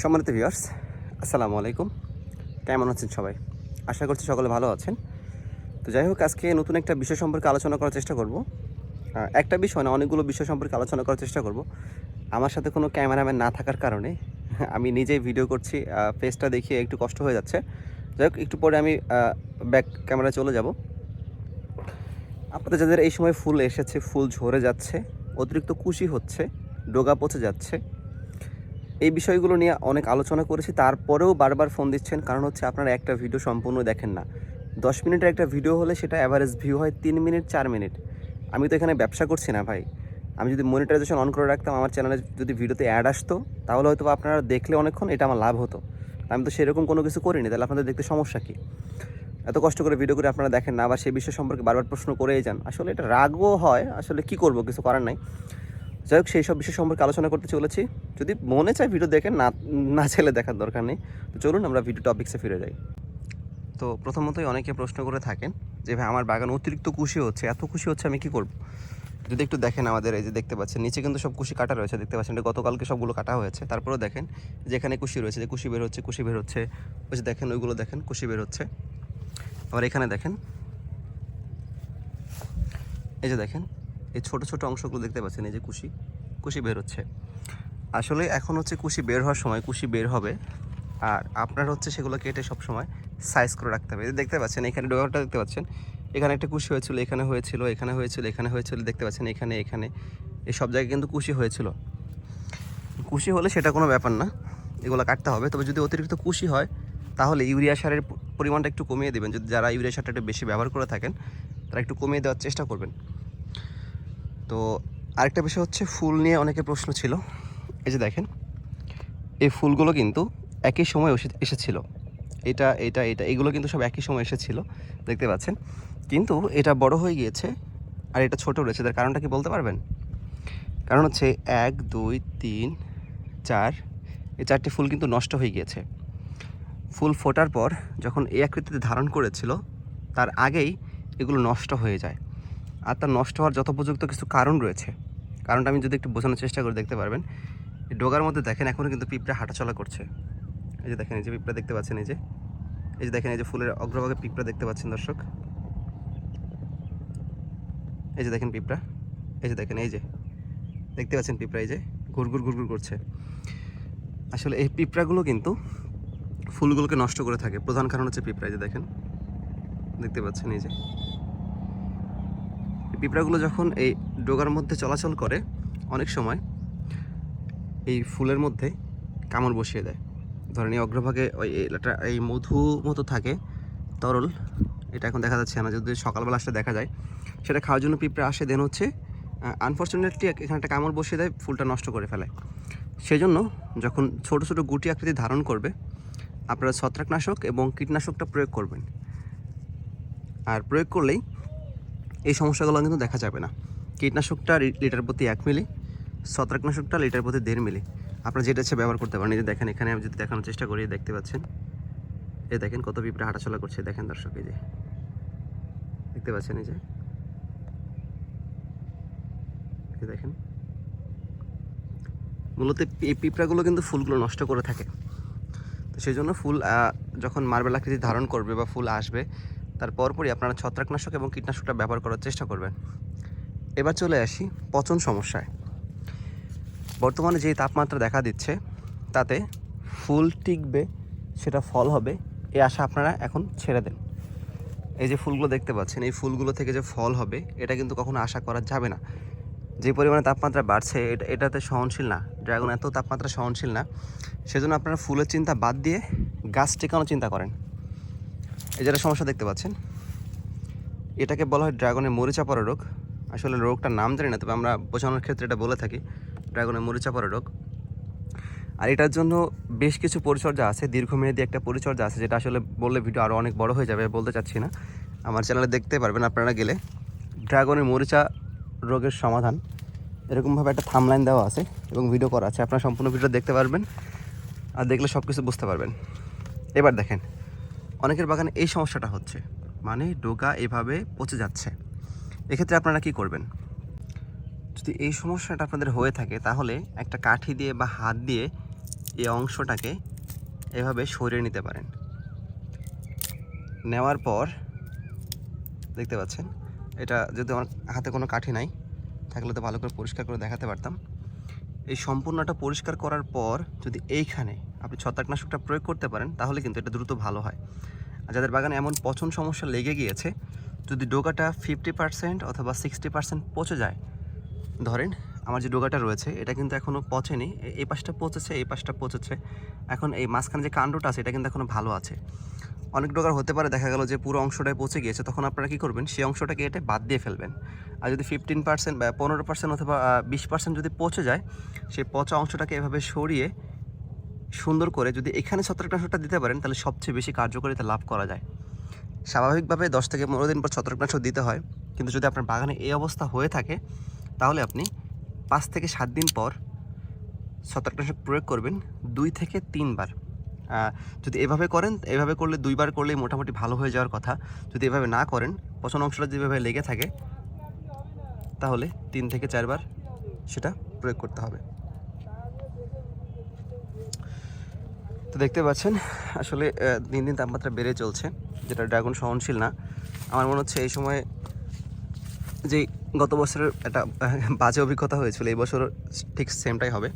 সম্মানিত ভিউয়ার্স আসসালামু আলাইকুম। কেমন আছেন সবাই? আশা করছি সকলে ভালো আছেন। তো যাই হোক, আজকে নতুন একটা বিষয় সম্পর্কে আলোচনা করার চেষ্টা করব। একটা বিষয় না, অনেকগুলো বিষয় সম্পর্কে আলোচনা করার চেষ্টা করব। আমার সাথে কোনো ক্যামেরাম্যান না থাকার কারণে আমি নিজেই ভিডিও করছি ফেসটা দেখিয়ে একটু কষ্ট হয়ে যাচ্ছে। যাই হোক, একটু পরে আমি ব্যাক ক্যামেরা চলে যাব। আপনাদের যাদের এই সময় ফুল এসেছে, ফুল ঝরে যাচ্ছে, অতিরিক্ত কুশি হচ্ছে, ডোগা পচে যাচ্ছে এই বিষয়গুলো নিয়ে অনেক আলোচনা করেছি। তারপরেও বারবার ফোন দিচ্ছেন, কারণ হচ্ছে আপনারা একটা ভিডিও সম্পূর্ণ দেখেন না। দশ মিনিটের একটা ভিডিও হলে সেটা অ্যাভারেজ ভিউ হয় তিন মিনিট, চার মিনিট। আমি তো এখানে ব্যবসা করছি না ভাই। আমি যদি মনিটাইজেশন অন করে রাখতাম, আমার চ্যানেলে যদি ভিডিওতে অ্যাড আসতো, তাহলে হয়তো আপনারা দেখলে অনেকক্ষণ এটা আমার লাভ হতো। আমি তো সেরকম কোনো কিছু করিনি, তাহলে আপনাদের দেখতে সমস্যা কী? এত কষ্ট করে ভিডিও করে আপনারা দেখেন না, আবার সেই বিষয় সম্পর্কে বারবার প্রশ্ন করেই যান। আসলে এটা রাগও হয়, আসলে কি করব, কিছু করার নাই। যাই হোক, সেই সব বিষয় সম্পর্কে আলোচনা করতে চলেছি। যদি মনে চায় ভিডিও দেখেন, না না চাইলে দেখার দরকার নেই। তো চলুন আমরা ভিডিও টপিক্সে ফিরে যাই। তো প্রথমতই অনেকে প্রশ্ন করে থাকেন যে, ভাই, আমার বাগান অতিরিক্ত খুশি হচ্ছে, এত খুশি হচ্ছে, আমি কি করব? যদি একটু দেখেন আমাদের, এই যে দেখতে পাচ্ছেন, নিচে কিন্তু সব কুশি কাটা রয়েছে, দেখতে পাচ্ছেন এটা গতকালকে সবগুলো কাটা হয়েছে। তারপরেও দেখেন, যেখানে কুশি রয়েছে, যে কুশি বের হচ্ছে, কুশি বের হচ্ছে, ওই যে দেখেন, ওইগুলো দেখেন, কুশি বের হচ্ছে। আবার এখানে দেখেন, এই যে দেখেন এই ছোট ছোট অংশগুলো দেখতে পাচ্ছেন, এই যে কুশি কুশি বের হচ্ছে। আসলে এখন হচ্ছে কুশি বের হওয়ার সময় কুশি বের হবে, আর আপনার হচ্ছে সেগুলো কেটে সব সময় সাইজ করে রাখতে হবে। দেখতে পাচ্ছেন, এখানে ডোগাটা দেখতে পাচ্ছেন, এখানে একটা কুশি হয়েছিল, এখানে হয়েছিল এখানে হয়েছিল এখানে হয়েছিল, দেখতে পাচ্ছেন, এখানে এখানে, এই সব জায়গায় কিন্তু কুশি হয়েছিল। কুশি হলে সেটা কোনো ব্যাপার না, এগুলো কাটতে হবে। তবে যদি অতিরিক্ত কুশি হয়, তাহলে ইউরিয়া সারের পরিমাণটা একটু কমিয়ে দেবেন। যদি যারা ইউরিয়া সারটা একটু বেশি ব্যবহার করে থাকেন, তারা একটু কমিয়ে দেওয়ার চেষ্টা করবেন। তো আরেকটা বিষয় হচ্ছে, ফুল নিয়ে অনেকে প্রশ্ন ছিল। এই যে দেখেন, এই ফুলগুলো কিন্তু একই সময় এসে- এসেছিল। এটা এটা এটা, এগুলো কিন্তু সব একই সময় এসেছিল, দেখতে পাচ্ছেন। কিন্তু এটা বড় হয়ে গিয়েছে আর এটা ছোট রয়েছে। তার কারণটা কি বলতে পারবেন? কারণ হচ্ছে এক, দুই, তিন, চার, এই চারটি ফুল কিন্তু নষ্ট হয়ে গিয়েছে। ফুল ফোটার পর যখন এই আকৃতিতে ধারণ করেছিল, তার আগেই এগুলো নষ্ট হয়ে যায়। আর তার নষ্ট হওয়ার যথোপযুক্ত কিছু কারণ রয়েছে, কারণটা আমি যদি একটু বোঝানোর চেষ্টা করে, দেখতে পারবেন। ডোগার মধ্যে দেখেন এখনও কিন্তু পিঁপড়া হাঁটাচলা করছে। এই যে দেখেন, এই যে পিঁপড়া দেখতে পাচ্ছেন, এই যে। এই যে দেখেন, এই যে ফুলের অগ্রভাগে পিঁপড়া দেখতে পাচ্ছেন, দর্শক। এই যে দেখেন পিঁপড়া। এই যে দেখেন, এই যে। দেখতে পাচ্ছেন পিঁপড়া, এই যে। ঘুরঘুর ঘুরঘুর করছে। আসলে এই পিঁপড়াগুলো কিন্তু ফুলগুলোকে নষ্ট করে থাকে। প্রধান কারণ হচ্ছে পিঁপড়া, এই যে দেখেন। দেখতে পাচ্ছেন, এই যে। পিঁপড়াগুলো যখন এই ডোগার মধ্যে চলাচল করে, অনেক সময় এই ফুলের মধ্যে কামড় বসিয়ে দেয়। ধরেন এই অগ্রভাগে ওই এটা এই মধু মতো থাকে, তরল, এটা এখন দেখা যাচ্ছে না, যদি সকালবেলা আসলে দেখা যায়। সেটা খাওয়ার জন্য পিঁপড়া আসে দেন হচ্ছে আনফর্চুনেটলি এখানে একটা কামড় বসিয়ে দেয়, ফুলটা নষ্ট করে ফেলে। সেই জন্য যখন ছোট ছোট গুটি আকৃতি ধারণ করবে, আপনারা ছত্রাকনাশক এবং কীটনাশকটা প্রয়োগ করবেন। আর প্রয়োগ করলেই এই সমস্যাগুলো কিন্তু দেখা যাবে না। কীটনাশকটা লিটার প্রতি এক মিলি, ছত্রাকনাশকটা লিটার প্রতি দেড় মিলি। আপনারা যেটা ইচ্ছে ব্যবহার করতে পারেন। এই দেখেন, এখানে আমি যদি দেখানোর চেষ্টা করি, দেখতে পাচ্ছেন? এই দেখেন কত পিঁপড়া হাঁটাচলা করছে দেখেন দর্শক, এই যে। দেখতে পাচ্ছেন এই যে? দেখেন। মূলত এই পিঁপড়াগুলো কিন্তু ফুলগুলো নষ্ট করে থাকে। তো সেই জন্য ফুল যখন মার্বেল আকৃতি ধারণ করবে বা ফুল আসবে তার পরপরই আপনারা ছত্রাকনাশক এবং কীটনাশকটা ব্যবহার করার চেষ্টা করবেন। এবার চলে আসি পচন সমস্যায়। বর্তমানে যে তাপমাত্রা দেখা দিচ্ছে, তাতে ফুল টিকবে, সেটা ফল হবে, এ আশা আপনারা এখন ছেড়ে দেন। এই যে ফুলগুলো দেখতে পাচ্ছেন, এই ফুলগুলো থেকে যে ফল হবে, এটা কিন্তু কখনো আশা করা যাবে না। যে পরিমাণে তাপমাত্রা বাড়ছে, এটা, এটাতে সহনশীল না। ড্রাগন এত তাপমাত্রা সহনশীল না, সেজন্য আপনারা ফুলের চিন্তা বাদ দিয়ে গাছ টেকানো চিন্তা করেন। এই যেটা সমস্যা দেখতে পাচ্ছেন, এটাকে বলা হয় ড্রাগনের মরিচা পড়া রোগ। আসলে রোগটার নাম জানি না, তবে আমরা বোঝানোর ক্ষেত্রে এটা বলে থাকি ড্রাগনের মরিচা পড়া রোগ। আর এটার জন্য বেশ কিছু পরিচর্যা আছে, দীর্ঘমেয়াদী একটা পরিচর্যা আছে, যেটা আসলে বললে ভিডিও আরও অনেক বড় হয়ে যাবে, বলতে চাচ্ছি না। আমার চ্যানেলে দেখতে পারবেন আপনারা গেলে ড্রাগনের মরিচা রোগের সমাধান। এরকমভাবে একটা থামলাইন দেওয়া আছে এবং ভিডিও করা আছে, আপনারা সম্পূর্ণ ভিডিও দেখতে পারবেন, আর দেখলে সব কিছু বুঝতে পারবেন। এবার দেখেন অনেকের বাগানে এই সমস্যাটা হচ্ছে। মানে ডোকা এভাবে পচে যাচ্ছে। এক্ষেত্রে আপনারা কি করবেন? যদি এই সমস্যাটা আপনাদের হয়ে থাকে, তাহলে একটা কাঠি দিয়ে বা হাত দিয়ে এই অংশটাকে এভাবে সরিয়ে নিতে পারেন। নেওয়ার পর, দেখতে পাচ্ছেন, এটা যদি আমার হাতে কোনো কাঠি নাই, থাকলে তো ভালো করে পরিষ্কার করে দেখাতে পারতাম। এই সম্পূর্ণটা পরিষ্কার করার পর যদি এইখানে আপনি ছত্রাকনাশকটা প্রয়োগ করতে পারেন, তাহলে কিন্তু এটা দ্রুত ভালো হয়। আর যাদের বাগানে এমন পচন সমস্যা লেগে গিয়েছে, যদি ডোকাটা ফিফটি পার্সেন্ট অথবা সিক্সটি পার্সেন্ট পচে যায়, ধরেন আমার যে ডোগাটা রয়েছে, এটা কিন্তু এখনও পচেনি এই পাশটা পচেছে, এই পাশটা পচেছে, এখন এই মাঝখানে যে কাণ্ডটা আছে, এটা কিন্তু এখনও ভালো আছে। অনেক ডোকার হতে পারে, দেখা গেল যে পুরো অংশটায় পচে গিয়েছে, তখন আপনারা কী করবেন, সেই অংশটাকে এটা বাদ দিয়ে ফেলবেন। আর যদি ফিফটিন পার্সেন্ট বা পনেরো পার্সেন্ট অথবা বিশ পার্সেন্ট যদি পচে যায়, সেই পচা অংশটাকে এভাবে সরিয়ে সুন্দর করে যদি এখানে ছত্রাকনাশকটা দিতে পারেন, তাহলে সবচেয়ে বেশি কার্যকারিতা লাভ করা যায়। স্বাভাবিকভাবে দশ থেকে পনেরো দিন পর ছত্রাকনাশক দিতে হয়। কিন্তু যদি আপনার বাগানে এই অবস্থা হয়ে থাকে, তাহলে আপনি পাঁচ থেকে সাত দিন পর ছত্রাকনাশক প্রয়োগ করবেন দুই থেকে তিনবার। যদি এভাবে করেন, এভাবে করলে দুইবার করলেই মোটামুটি ভালো হয়ে যাওয়ার কথা। যদি এভাবে না করেন, পচন অংশটা যেভাবে লেগে থাকে, তাহলে তিন থেকে চারবার সেটা প্রয়োগ করতে হবে। তো দেখতে পাচ্ছেন, আসলে দিন দিন তাপমাত্রা বেড়ে চলছে, যেটা ড্রাগন সহনশীল না। আমার মনে হচ্ছে এই সময় যে গত বছরের একটা বাজে অভিজ্ঞতা হয়েছিল, এই বছর ঠিক সেমটাই হবে।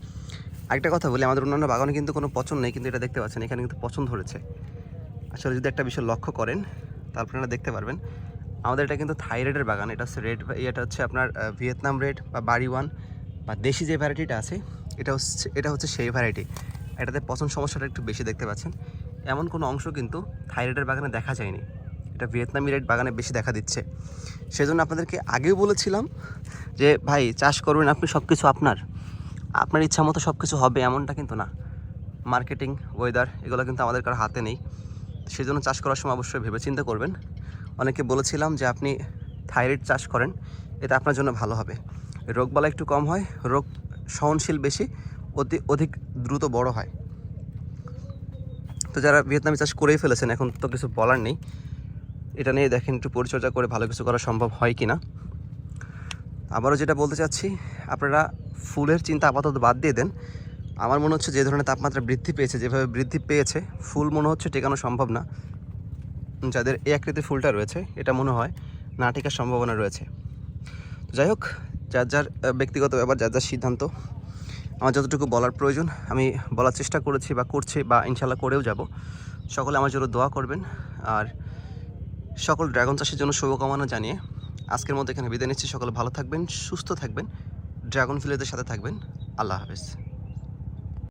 আরেকটা কথা বলি, আমাদের অন্যান্য বাগানে কিন্তু কোনো পছন্দ নেই, কিন্তু এটা দেখতে পাচ্ছেন, এখানে কিন্তু পছন্দ ধরেছে। আসলে যদি একটা বিষয় লক্ষ্য করেন, তারপর আপনারা দেখতে পারবেন, আমাদের এটা কিন্তু থাইরয়েডের বাগান, এটা হচ্ছে রেড, এটা হচ্ছে আপনার ভিয়েতনাম রেড বা বাড়ি ওয়ান বা দেশি যে ভ্যারাইটিটা আছে, এটা হচ্ছে এটা হচ্ছে সেই ভ্যারাইটি। এটাতে পচন সমস্যাটা একটু বেশি দেখতে পাচ্ছেন। এমন কোনো অংশ কিন্তু থাইরয়েডের বাগানে দেখা যায়নি। এটা ভিয়েতনামি রেড বাগানে বেশি দেখা দিচ্ছে। সেজন্য আপনাদেরকে আগেও বলেছিলাম যে, ভাই, চাষ করবেন আপনি সব কিছু আপনার। আপনার ইচ্ছা মতো সব কিছু হবে, এমনটা কিন্তু না। মার্কেটিং, ওয়েদার, এগুলো কিন্তু আমাদের কারও হাতে নেই। সেজন্য চাষ করার সময় অবশ্যই ভেবেচিন্তে করবেন। অনেকে বলেছিলাম যে, আপনি থাইরয়েড চাষ করেন, এটা আপনার জন্য ভালো হবে। রোগবালা একটু কম হয়, রোগ সহনশীল বেশি অতি, অধিক দ্রুত বড় হয়। তো যারা ভিয়েতনামি চাষ করেই ফেলেছেন, এখন তো কিছু বলার নেই। এটা নিয়ে দেখেন একটু পরিচর্যা করে ভালো কিছু করা সম্ভব হয় কি না আবারও যেটা বলতে চাচ্ছি, আপনারা ফুলের চিন্তা আপাতত বাদ দিয়ে দেন। আমার মনে হচ্ছে যে ধরনের তাপমাত্রা বৃদ্ধি পেয়েছে, যেভাবে বৃদ্ধি পেয়েছে, ফুল মনে হচ্ছে টেকানো সম্ভব না। যাদের এই আকৃতির ফুলটা রয়েছে, এটা মনে হয় না টেকার সম্ভাবনা রয়েছে। যাই হোক, যার যার ব্যক্তিগত ব্যাপার, যার যার সিদ্ধান্ত আমার যতটুকু বলার প্রয়োজন, আমি বলার চেষ্টা করেছি বা করছি বা ইনশাল্লাহ করেও যাব। সকলে আমার জন্য দোয়া করবেন। আর সকল ড্রাগন চাষের জন্য শুভকামনা জানিয়ে আজকের মতো এখানে বিদায় নিচ্ছি। সকলে ভালো থাকবেন, সুস্থ থাকবেন, ড্রাগন ফিলেদের সাথে থাকবেন। আল্লাহ হাফেজ।